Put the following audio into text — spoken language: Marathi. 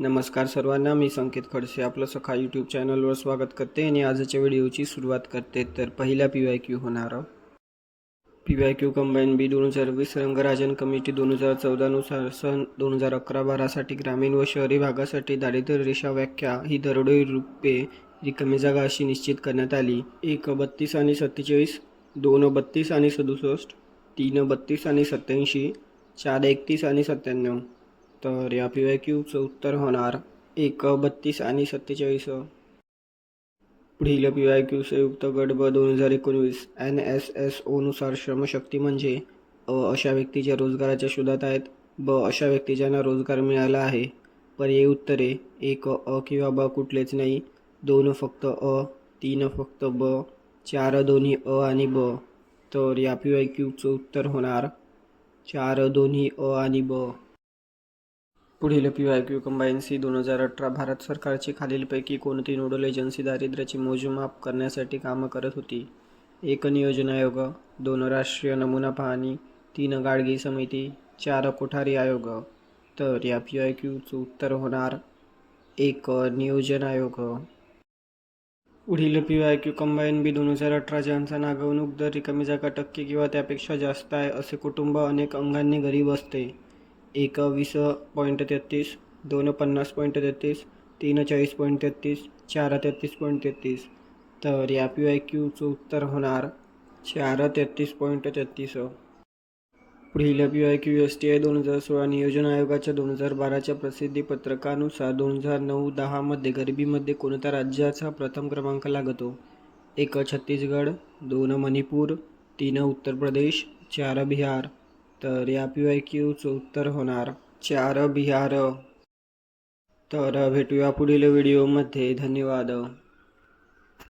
नमस्कार सर्वांना मी संकेत खडसे आपलं सखा यूट्यूब चॅनलवर स्वागत करते आणि आजच्या व्हिडिओची सुरुवात करते. तर पहिला पी वाय क्यू होणार P Y Q combine B दोन हजार वीस रंगराजन कमिटी दोन हजार चौदानुसार सन दोन हजार अकरा बारासाठी ग्रामीण व शहरी भागासाठी दारिद्र्य रेषा व्याख्या ही दरोडे रुपये रिकामी जागा अशी निश्चित करण्यात आली. एक बत्तीस आणि सत्तेचाळीस दोन बत्तीस आणि सदुसष्ट तीन बत्तीस आणि सत्याऐंशी चार एकतीस आणि सत्त्याण्णव. तर या पी वाय क्यूचं उत्तर होणार एक बत्तीस आणि सत्तेचाळीस. पुढील पी वाय क्यू संयुक्त गट ब दोन हजार एकोणवीस एन एस एस ओनुसार श्रमशक्ती म्हणजे अ अशा व्यक्ती ज्या रोजगाराच्या शोधात आहेत. ब अशा व्यक्ती ज्यांना रोजगार मिळाला आहे. पर्यायी उत्तरे एक अ किंवा ब कुठलेच नाही. दोन फक्त अ. तीन फक्त ब. चार दोन्ही अ आणि ब. तर या पी वाय क्यूचं उत्तर होणार चार दोन्ही अ आणि ब. पुढील P Y Q combine C दोन हजार अठरा भारत सरकारची खालीलपैकी कोणती नोडल एजन्सी दारिद्र्याची मोजमाप करण्यासाठी कामं करत होती? एक नियोजन आयोग दोन राष्ट्रीय नमुना पाहणी तीन गाडगी समिती चार कोठारी आयोग. तर या पी वाय क्यूचं उत्तर होणार एक नियोजन आयोग. पुढील P Y Q combine B दोन हजार अठरा ज्यांचा नागवणूक दर रिकामी जागा टक्के किंवा त्यापेक्षा जास्त आहे असे कुटुंब अनेक अंगांनी गरीब असते. एक वीस पॉईंट तेहतीस दोन पन्नास पॉईंट तेहतीस तीन चाळीस पॉईंट तेहतीस चार तेहतीस पॉईंट तेहतीस. तर या पी वाय क्यूचं उत्तर होणार चार तेहतीस पॉईंट तेहतीस. पुढील P Y Q S T I दोन हजार सोळा नियोजन आयोगाच्या दोन हजार बाराच्या प्रसिद्धी पत्रकानुसार दोन हजार नऊ दहामध्ये गरिबीमध्ये कोणत्या राज्याचा प्रथम क्रमांक लागतो? एक छत्तीसगड दोन मणिपूर तीन उत्तर प्रदेश चार बिहार. तर या पी वाय क्यूचं उत्तर होणार चार बिहार. तर भेटूया पुढील व्हिडिओमध्ये. धन्यवाद.